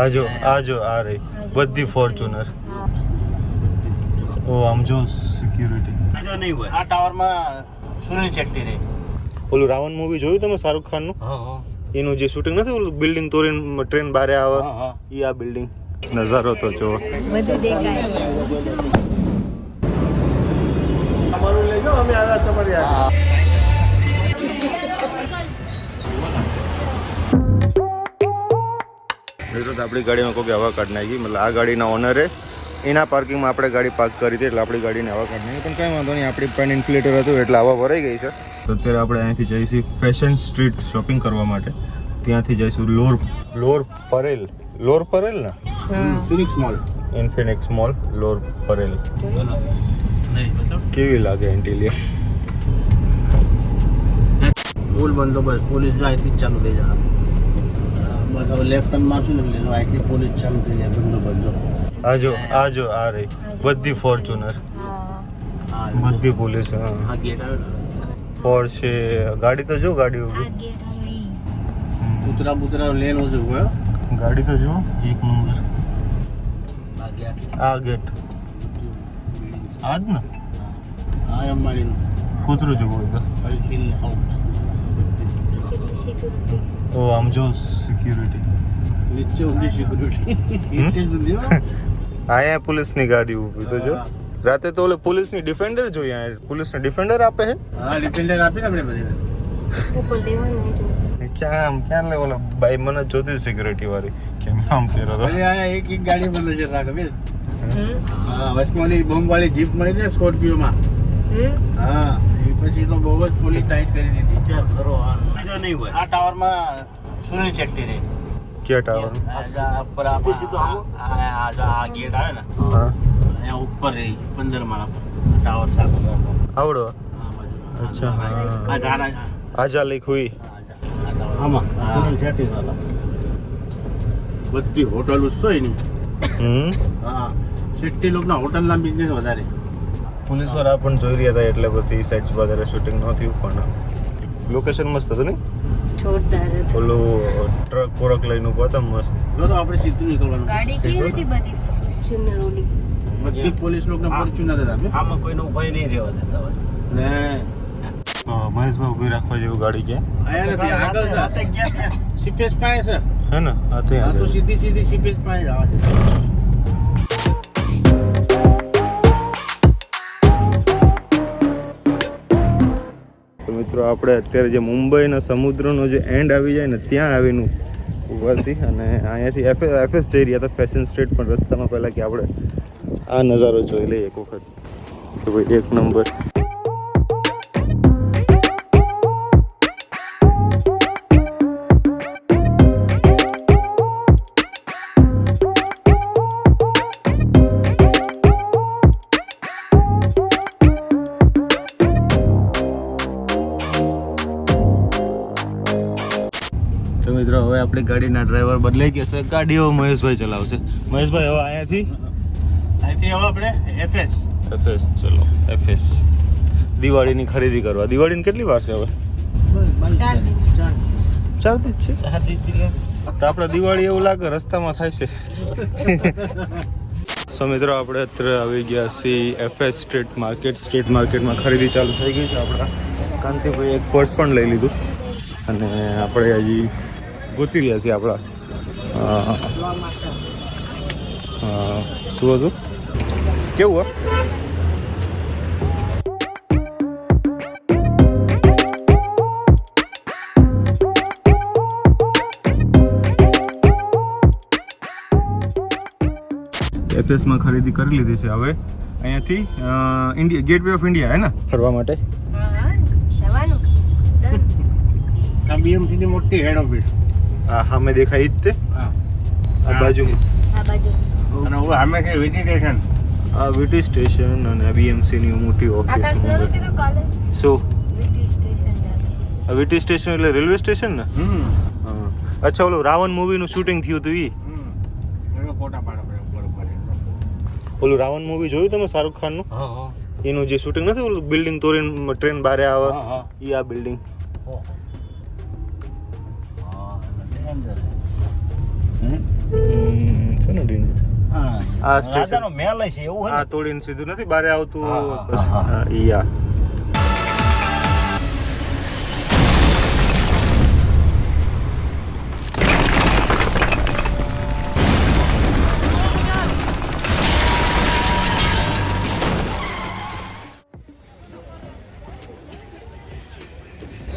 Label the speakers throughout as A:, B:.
A: આ જો આ જો આ રહી બધી ફોર્ચ્યુનર. ઓ આમ જો સિક્યુરિટી
B: આ ટાવરમાં સુનિલ શેટ્ટી રહે.
A: ઓલું રાવણ મૂવી જોયું તમે શાહરુખ ખાનનું? એનું જે શૂટિંગ નથી ઓલું બિલ્ડિંગ તોડીને ટ્રેન બારે આવે. એ આ બિલ્ડિંગ નજારો તો જો
C: બધું દેખાય.
B: અમારું લેજો અમે આવ્યા તમારી
A: મિત્રો તો આપણી ગાડીમાં કોઈ હવા કાઢ નાખી. મતલબ આ ગાડીના ઓનરે એના પાર્કિંગમાં આપણે ગાડી પાર્ક કરી હતી એટલે આપણી ગાડીને હવા કાઢ નાખી. પણ કંઈ વાંધો નહીં આપણી પણ ઇન્ફ્લેટર હતું એટલે હવા ભરાઈ ગઈ છે. તો અત્યારે આપણે અહીંથી જઈશું ફેશન સ્ટ્રીટ શોપિંગ કરવા માટે. ત્યાંથી જઈશું lower lower Parel. Lower Parel ને?
B: Phoenix mall
A: Infinix mall lower Parel. કેવી લાગે ઇન્ટિલિયર
B: ફૂલ બંદોબસ્ત પોલીસ અહીંથી ચાલુ લઈ જાય બસ હવે લેફ્ટ ટર્ન મારશું ને એટલે અહીંથી પોલીસ ચાલુ થઈ જાય બંદોબસ્ત જો
A: આ જો આ જો આ રહી બધી ફોર્ચ્યુનર
C: હા
B: હા
A: બધી પોલીસ
B: આ ગેટ આવ્યો ને
A: પોર્શે ગાડી તો જો ગાડી
C: આ
A: ઊભી
C: ગેટ આવી
B: કૂતરા બૂતરા લેન ઓછું ગયો
A: ગાડી તો જો એક નંબર
B: આ ગેટ
A: આ ગેટ આ જ ને
B: હા એમ મારીનું
A: કૂતરું જેવું હોય તો
B: અહીંથી આઉટ
C: કેટલી સિક્યુરિટી
A: ઓ આમ જો સિક્યુરિટી
B: નીચે ઊંધી સિક્યુરિટી નીચે જ ઊંધી હો.
A: અહીંયા પોલીસની ગાડી ઊભી તો જો રાતે તો ઓલે પોલીસની ડિફેન્ડર જોઈએ અહીંયા પોલીસને ડિફેન્ડર આપે છે
B: હા ડિફેન્ડર આપીને આપણે બધી
C: ઉપર લેવાનું હતું
A: ક્યાં આમ ક્યાં લે ઓલા બાઈ મને જોતી સિક્યુરિટી વાળી કેમ આમ પહેરો તો
B: અરે આ એક એક ગાડી પર નજર રાખે બેન
C: હમ
B: હા વચમાં ઓલી બોમ્બ વાળી જીપ મળી છે સ્કોર્પિયોમાં
C: હમ
B: હા એ પછી તો બહુ જ પોલીસ ટાઈટ કરી દીધી વિચાર કરો આ ટાવરમાં સુનિલ શેટ્ટી રે
A: ક્યાં ટાવર
B: આ ઉપર આ આ- આ- આ આ ગેટ આવે ને.
A: હા.
B: અહીંયા ઉપર રહી પંદર માળા પર. ટાવર સાફ
A: આવડો? અચ્છા
B: આ
A: હા. આજા લઈ હુઈ.
B: આમાં સુનિલ શેટ્ટી વાળા બધી હોટલ એની?
A: હમ?
B: હા. શેટ્ટી લોકોના હોટલના બિઝનેસ વધારે.
A: પોલીસવાળા પણ જોઈ રહ્યા હતા એટલે પછી સાઈડ વધારે શૂટિંગ ન થયું પણ લોકેશન મસ્ત હતું ને
C: જોરદાર હતું.
A: ટ્રક કોરક લઈને ઊભો હતા મસ્ત.
B: જો તો આપણે સીધું નીકળવાનું.
C: ગાડી કેવી હતી બધી? શૂન્ય ઓલી.
B: બધી પોલીસ લોકોને ફોર્ચ્યુનર હતા
D: આમાં કોઈનો ઉપાય નહીં રહેવા દેતા
B: ને
A: મહેશભાઈ ઊભી રાખવા જેવું ગાડી ક્યાં
B: આયા નથી આગળ છે. સીપેજ પાસે છે.
A: હે ને? આ તો
B: સીધી સીધી સીપેજ પાસે જવા દે.
A: મિત્રો, આપણે અત્યારે જે મુંબઈના સમુદ્રનો જે એન્ડ આવી જાય ને, ત્યાં આવીને છીએ અને અહીંયાથી એફ એફએસ જઈ રહ્યા હતા ફેશન સ્ટ્રીટ પણ રસ્તામાં પહેલાં કે આપણે આ નજારો જોઈ લઈએ એક વખત. ભાઈ, એક નંબર આપણી ગાડીના ડ્રાઈવર બદલાઈ ગયા છે. ગાડીઓ મહેશભાઈ ચલાવશે. મહેશભાઈ હવે અહીંયાથી?
B: અહીંથી હવે આપણે એફએસ
A: એફએસ ચલો એફએસ દિવાળીની ખરીદી કરવા. દિવાળીની કેટલી વાર છે હવે?
C: ચાર
A: જ છે. તો આપણે દિવાળી એવું લાગે રસ્તામાં થાય છે. સો મિત્રો આપણે અત્યારે આવી ગયા છીએ એફએસ સ્ટ્રીટ માર્કેટ સ્ટ્રીટ માર્કેટમાં ખરીદી ચાલુ થઈ ગઈ છે આપણા. કાંતિભાઈ એક પર્સ પણ લઈ લીધું. અને આપણે હજી ગોતી રહ્યા છીએ આપણા. શું હતું? કેવું હા? એફએસમાં ખરીદી કરી લીધી છે હવે. અહીંયાથી India gateway of India હે ને? ફરવા માટે.
B: મોટી હેડ ઓફિસ
A: આ સામે દેખાય ઈ જ તે.
B: હા.
A: આ બાજુ.
C: આ બાજુ.
B: અને હવે સામે છે વેજીટેશન
A: આ વીટી સ્ટેશન અને બીએમસી ની મોટી ઓફિસ
C: આકાશ નતું કીધું કાલે
A: શું?
C: વીટી સ્ટેશન
A: આ વીટી સ્ટેશન એટલે રેલવે સ્ટેશન ને. અચ્છા ઓલું રાવણ મૂવીનું શૂટિંગ થયું હતું ઈ?
B: હમ. એનો ફોટા પાડો આપણે ઉપર ઉપર.
A: ઓલું રાવણ મૂવી જોયું તમે શાહરુખ ખાનનું?
D: હા હા.
A: એનું જે શૂટિંગ નથી ઓલું બિલ્ડિંગ તોરીને ટ્રેન બારે આવે?
D: હા, હા.
A: ઈ આ બિલ્ડિંગ કોનું ડેન્જર
B: હા.
A: આ સ્ટેશન
D: મેલ છે એવું
A: આ તોડીને સીધું નથી બારે આવતું
D: હા, હા,
A: પછી-
D: હા,
A: હા, ઈ આ.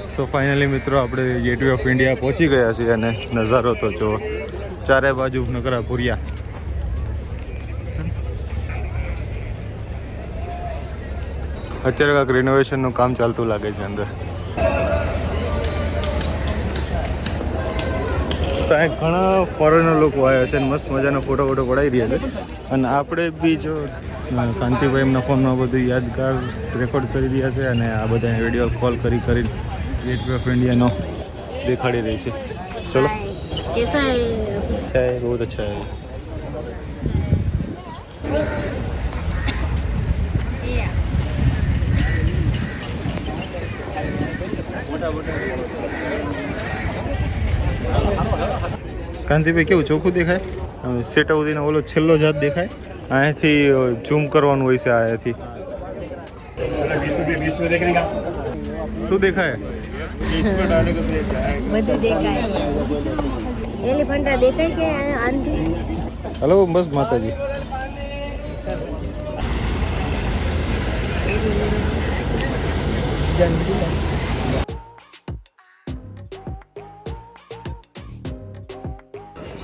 A: સો ફાઇનલી મિત્રો આપણે ગેટવે ઓફ ઇન્ડિયા પહોંચી ગયા છીએ અને નજારો તો જો ચારે બાજુ નકરા પૂર્યા. અત્યારે કાંક રિનોવેશનનું કામ ચાલતું લાગે છે અંદર. ત્યાં ઘણા ફોરેનર લોકો આવ્યા છે અને મસ્ત મજાના ફોટો ફોટો પડાવી રહ્યા છે. અને આપણે બી જો કાંતિભાઈ એમના ફોનમાં બધું યાદગાર રેકોર્ડ કરી રહ્યા છે અને આ બધા વીડિયો કોલ કરી કરીને ગેટ ઓફ ઇન્ડિયાનો દેખાડી રહી છે. ચલો.
C: કેસા
A: अच्छा है बहुत अच्छा है
C: ये
A: કાંતિભાઈ કેવું ચોખ્ખું દેખાય સેટા સુધીનો ઓલો છેલ્લો જાત દેખાય અહીંયાથી ઝૂમ કરવાનું હોય છે અહીંયાથી શું દેખાય
C: બધું દેખાય એલિફન્ટા દેખાય કે આંધી?
A: હલો બસ માતાજી.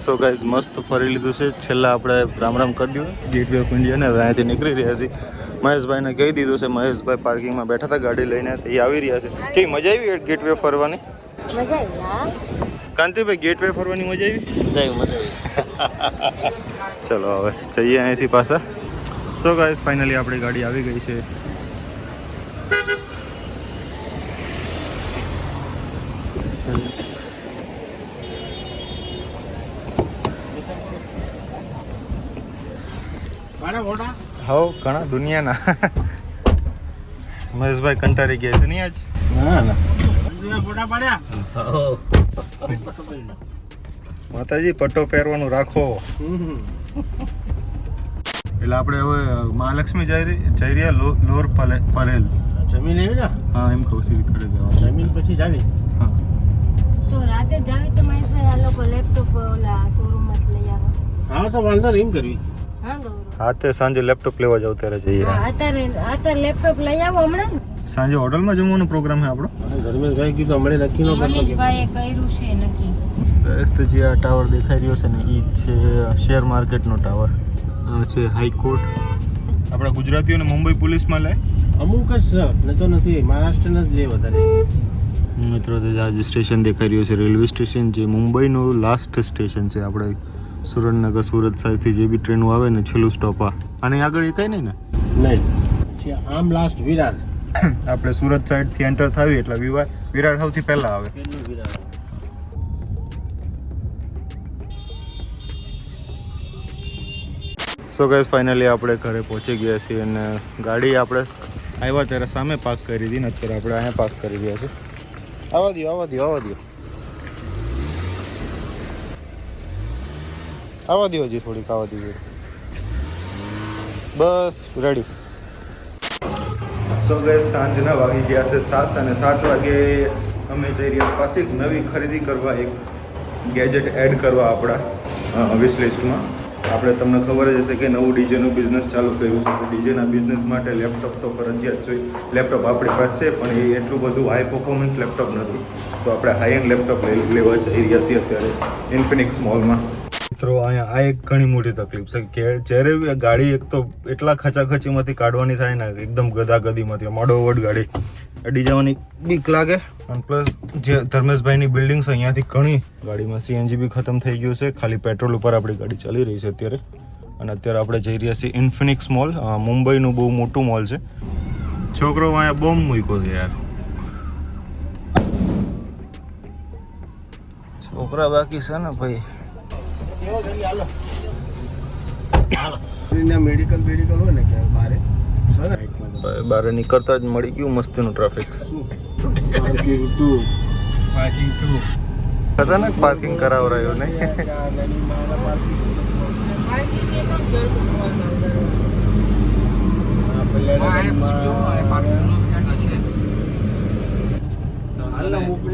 A: સો ગાઈઝ મસ્ત ફરી લીધું છે. છેલ્લા આપણે રામ રામ કરી દીધું. ગેટવે ઓફ ઇન્ડિયા ને હવે અહીંયાથી નીકળી રહ્યા છીએ. મહેશભાઈને કહી દીધું છે મહેશભાઈ પાર્કિંગમાં બેઠા હતા ગાડી લઈને તે આવી રહ્યા છે. કેવી મજા આવી ગેટવે ફરવાની?
C: મજા આવી હા?
A: કાંતિભાઈ ગેટવે ફરવાની મજા આવી?
B: મજા આવી મજા આવી.
A: ચલો હવે જઈએ અહીંથી પાછા. સો ગાઈસ ફાઇનલી આપણી ગાડી આવી ગઈ છે. હવ ઘણા દુનિયાના. મહેશભાઈ કંટારી ગયા છે નહીં આજ?
B: ના ના. ફોટા પાડ્યા?
D: હો.
A: માતાજી પટ્ટો પહેરવાનું રાખો. એટલે આપણે હવે મહાલક્ષ્મી જઈ જઈ રહ્યા લોર પલે પરેલ.
B: જમીન એવી ને?
A: હા એમ કહું સીધી ખડે જવા.
B: જમીન પછી જાવી.
A: હા.
C: તો રાતે જ જાવી તો મહેશભાઈ આ લોકો લેપટોપ ઓલા શોરૂમમાં માં લઈ આવો.
B: હા તો વાંધો નહીં એમ કરવી.
C: હા
A: તે સાંજે લેપટોપ લેવા જાવ ત્યારે જઈએ.
C: હા અત્યારે અત્યારે લેપટોપ લઈ આવો હમણાં
A: સાંજે હોટલમાં જમવાનો પ્રોગ્રામ છે આપણો?
B: ધર્મેશભાઈ કીધું અમને નક્કી નો
C: મનીષભાઈએ કર્યું છે નક્કી.
A: બેસ્ટ જે આ ટાવર દેખાઈ રહ્યો છે ને એ છે શેર માર્કેટનો ટાવર આ છે હાઈકોર્ટ આપણા ગુજરાતીઓને મુંબઈ પોલીસમાં લે.
B: અમુક જ ને તો નથી મહારાષ્ટ્રના જ લે વધારે.
A: મિત્રો તો આ જે સ્ટેશન દેખાઈ રહ્યું છે રેલવે સ્ટેશન જે મુંબઈનું લાસ્ટ સ્ટેશન છે આપણે સુરેન્દ્રનગર સુરત સાઈડથી જે બી ટ્રેનો આવે ને છેલ્લું સ્ટોપ આ. અને આગળ એ કઈ નહીં ને?
B: નહીં. આમ લાસ્ટ વિરાર
A: આપણે સુરત સાઈડથી એન્ટર થાવી એટલે વિવાર વિરાટ સૌથી પહેલાં આવે.
B: વિરાર
A: સો ગેસ ફાઇનલી આપણે ઘરે પહોંચી ગયા છીએ અને ગાડી આપણે આવ્યા ત્યારે સામે પાર્ક કરી હતી ને અત્યારે આપણે અહીંયા પાર્ક કરી ગયા છે આવવા દો આવવા દો આવવા દો આવવા દો હજી થોડીક આવવા દો બસ રેડી સો ગેસ સાંજના વાગી ગયા છે સાત અને સાત વાગે અમે જઈ રહ્યા પાસે એક નવી ખરીદી કરવા, એક ગેજેટ એડ કરવા આપણા વિશ લિસ્ટમાં આપણે તમને ખબર જ હશે કે નવું ડીજેનું બિઝનેસ ચાલુ કર્યું છે. તો ડીજેના બિઝનેસ માટે લેપટોપ તો ફરજિયાત જોઈએ લેપટોપ આપણી પાસે પણ એ એટલું બધું હાઈ પરફોર્મન્સ લેપટોપ નથી. તો આપણે હાઈ એન્ડ લેપટોપ લેવા જઈ રહ્યા છીએ અત્યારે ઇન્ફિનિક્સ મોલમાં મિત્રો, અહીંયા આ એક ઘણી મોટી તકલીફ છે કે જ્યારે ગાડી એક તો એટલા ખચાખચીમાંથી કાઢવાની થાય ને એકદમ ગદાગદીમાંથી મડોવડ ગાડી અડી જવાની બીક લાગે. અને પ્લસ જે ધર્મેશભાઈની બિલ્ડિંગ છે, અહીંયાથી ઘણી ગાડીમાં સીએનજી બી ખતમ થઈ ગયું છે. ખાલી પેટ્રોલ ઉપર આપણી ગાડી ચાલી રહી છે અત્યારે. અને અત્યારે આપણે જઈ રહ્યા છીએ ઇન્ફિનિક્સ મોલ મુંબઈનું બહુ મોટું મોલ છે. છોકરો અહીંયા બોમ્બ મૂક્યો છે યાર. છોકરા બાકી છે ને ભાઈ.
B: મેડિકલ મેડિકલ હોય ને કે બારે? સર
A: બહાર નીકળતા જ મળી ગયું મસ્તીનું ટ્રાફિક
B: પાર્કિંગ ટુ
A: ખતરનાક પાર્કિંગ કરાવરાયો ને?
C: પાર્કિંગ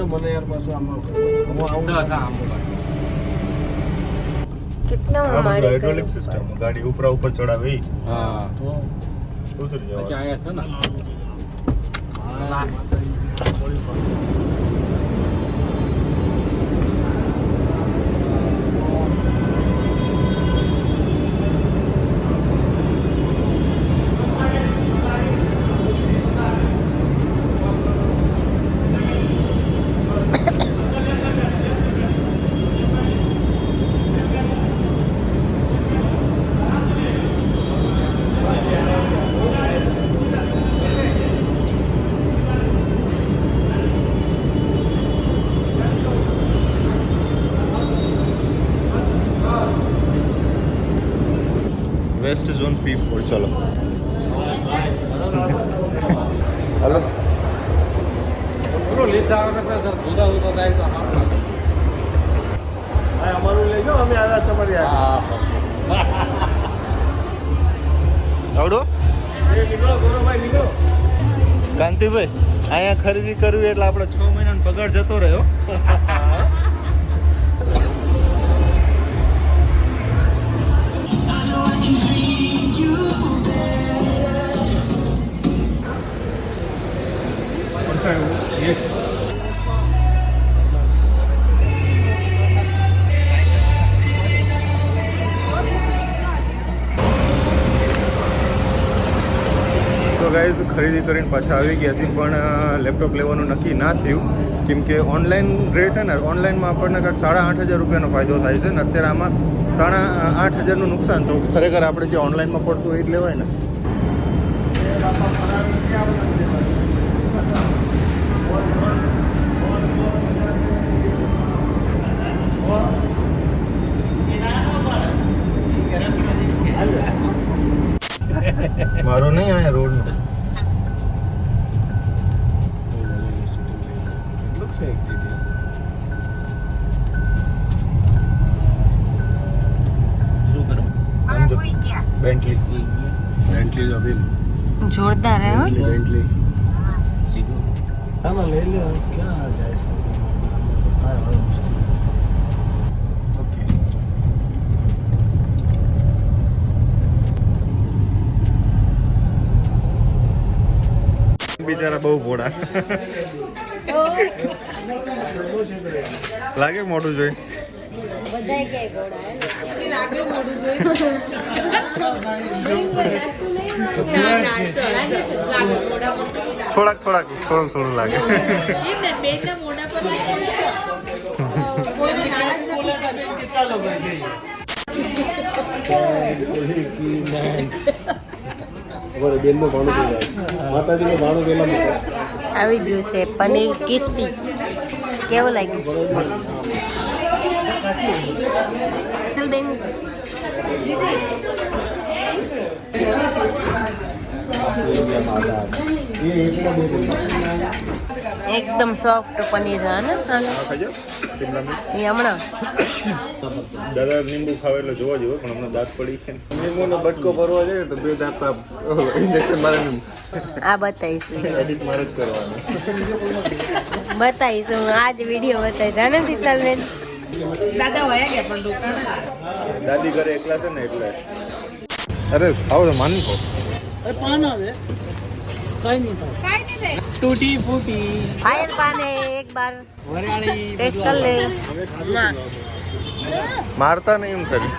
B: મને યાર પાછું આમાં. હું આવું.
C: કેટલા માળે
A: હાઇડ્રોલિક સિસ્ટમ ગાડી ઉપરા ઉપર ચડાવે
D: હા.
B: તો
A: ઉતરી
D: પછી
A: જવાનું
D: અહીંયા છે ને?
A: વેસ્ટ ઝોન પી ફોર ચલો. હલો.
B: અમારું લેજો અમે આવ્યા તમારી.
A: આવડો? કાંતિભાઈ અહીંયા ખરીદી કરવી એટલે આપણે છ મહિનાનો પગાર જતો રહ્યો. પાછા આવી ગયા છીએ, પણ લેપટોપ લેવાનું નક્કી ના થયું. કેમ કે ઓનલાઈન રેટ ને, ઓનલાઈનમાં આપણને કાંઈક સાડા આઠ હજાર રૂપિયાનો ફાયદો થાય છે ને, અત્યારે આમાં સાડા આઠ હજારનું નુકસાન તો ખરેખર આપણે જે ઓનલાઈનમાં પડતું હોય એ જ લેવાય ને. મારો નહીં અહીંયા રોડનો. બેન્ટલી
B: બેન્ટલી જો બિલ
C: જોરદાર હે હો.
B: બેન્ટલી હા ના લઈ લે ક્યાં જાય છે
A: બિચારા બહુ ભોળા. લાગે મોટું જોઈ?
C: બધા કે ભોળા લાગે ને
A: થોડાક થોડાક થોડાક થોડું લાગે.
B: પહેલા મૂકો
C: આવી ગયું છે પનીર કિસ્પી કેવું લાગ્યું? બેન. એકદમ સોફ્ટ પનીર આને? હમણાં.
A: દાદા લીંબુ ખાવે એટલે જોવા જોઈએ પણ હમણાં દાંત પડી છે લીંબુનો બટકો ભરવા જાય તો બે દાંત ઇન્જેક્શન મારે
C: આ બતાવીશ
A: એડિટ મારે જ કરવાનું.
C: બતાવીશ હું આજ વીડિયો બતાવીશ. હા પણ દુકાન?
A: દાદી ઘરે એકલા છે ને એટલે. અરે આવો તો માની કહો
B: પાન આવે. કઈ નહીં થાય. તૂટી ફૂટી.
C: ફાયર પાને એક બાર.
B: વરિયાળી
C: ટેસ્ટ કર લે. ના.
A: મારતા નહીં એમ કરી.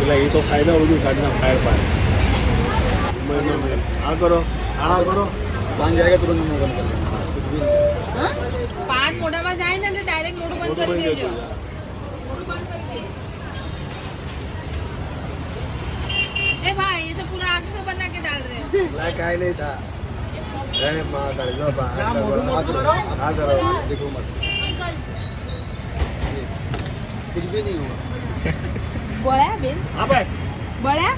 B: એટલે એ તો ફાયદા બધું કાઢના ફાયર પાન આ કરો આ કરો. પાન જાય તુરંત બંધ કરી
E: પાન મોઢામાં જાય ને ડાયરેક્ટ મોઢું બંધ કરી દેજો. पूरा आठ सौ बना के डाल रहे हो
B: लाइक आई नहीं था अरे माँ कर जो बाहर करो देखो मत कुछ भी नहीं हुआ
E: बड़ा बिल
B: हाँ भाई
E: बड़ा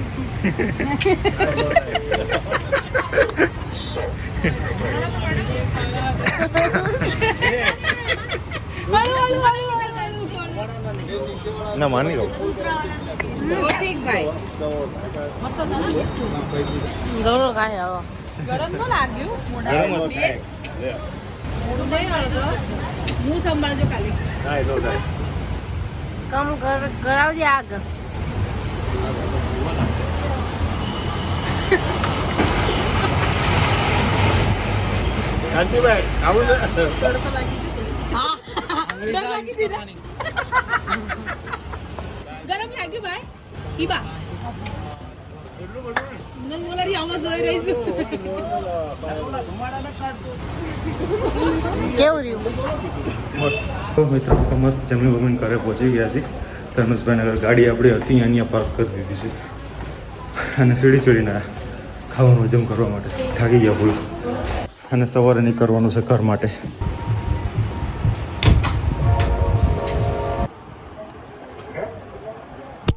A: ना मान लो
E: તો
C: ગૌરવ કાંઈ આવો.
E: ગરમ તો લાગ્યું
A: ગરમ
E: મોઢું નહીં હળતો હું. સંભાળજો
A: થાય
C: કમ કર કરાવજે આગ
A: શાંતિભાઈ આવું છે
E: ડર લાગી દીધા ગરમ લાગ્યું ભાઈ. ઈબા નહીં બોલારી આમાં જોઈ રહી છું.
C: કેવું રહ્યું?
A: તો મિત્રો તો મસ્ત જમણી વમીન ઘરે પહોંચી ગયા છે ધનુષભાઈ નગર ગાડી આપણી હતી અહીંયા પાર્ક કરી દીધી છે. અને સીડી ચડીને ખાવાનું હજમ કરવા માટે થાકી ગયા ભૂલ. અને સવારે નીકળવાનું છે ઘર માટે.